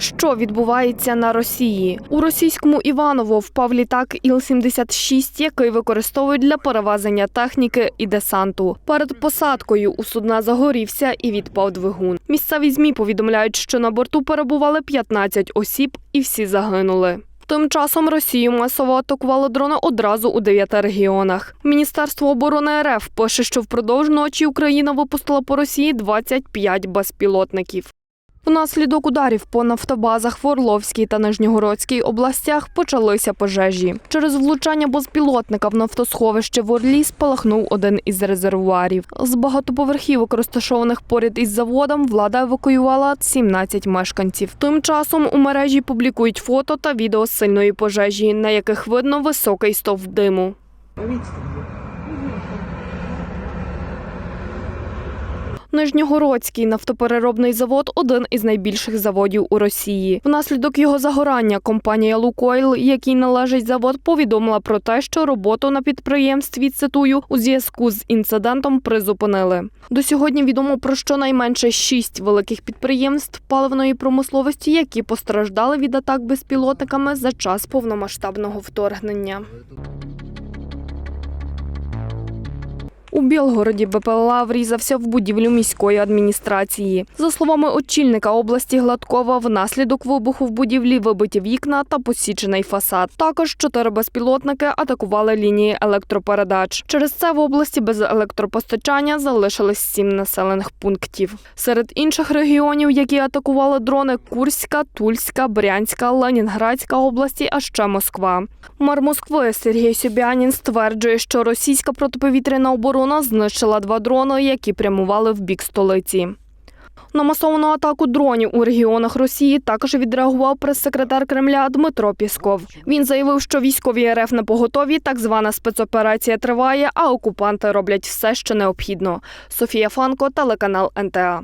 Що відбувається на Росії? У російському Іваново впав літак Іл-76, який використовують для перевезення техніки і десанту. Перед посадкою у судна загорівся і відпав двигун. Місцеві змі повідомляють, що на борту перебували 15 осіб і всі загинули. Тим часом Росію масово атакували дрони одразу у дев'яти регіонах. Міністерство оборони РФ пише, що впродовж ночі Україна випустила по Росії 25 безпілотників. Внаслідок ударів по нафтобазах в Орловській та Нижньогородській областях почалися пожежі. Через влучання безпілотника в нафтосховище в Орлі спалахнув один із резервуарів. З багатоповерхівок, розташованих поряд із заводом, влада евакуювала 17 мешканців. Тим часом у мережі публікують фото та відео сильної пожежі, на яких видно високий стовп диму. Нижньогородський нафтопереробний завод один із найбільших заводів у Росії. Внаслідок його загорання компанія Лукойл, якій належить завод, повідомила про те, що роботу на підприємстві цитую у зв'язку з інцидентом призупинили. До сьогодні відомо про щонайменше шість великих підприємств паливної промисловості, які постраждали від атак безпілотниками за час повномасштабного вторгнення. У Білгороді БПЛА врізався в будівлю міської адміністрації. За словами очільника області Гладкова, внаслідок вибуху в будівлі вибиті вікна та посічений фасад. Також чотири безпілотники атакували лінії електропередач. Через це в області без електропостачання залишились сім населених пунктів. Серед інших регіонів, які атакували дрони Курська, Тульська, Брянська, Ленінградська області, а ще Москва. Мер Москви Сергій Собянін стверджує, що російська протиповітряна оборона знищила два дрони, які прямували в бік столиці. На масовану атаку дронів у регіонах Росії також відреагував прес-секретар Кремля Дмитро Пісков. Він заявив, що військові РФ на поготові, так звана спецоперація триває, а окупанти роблять все, що необхідно. Софія Фанко, телеканал НТА.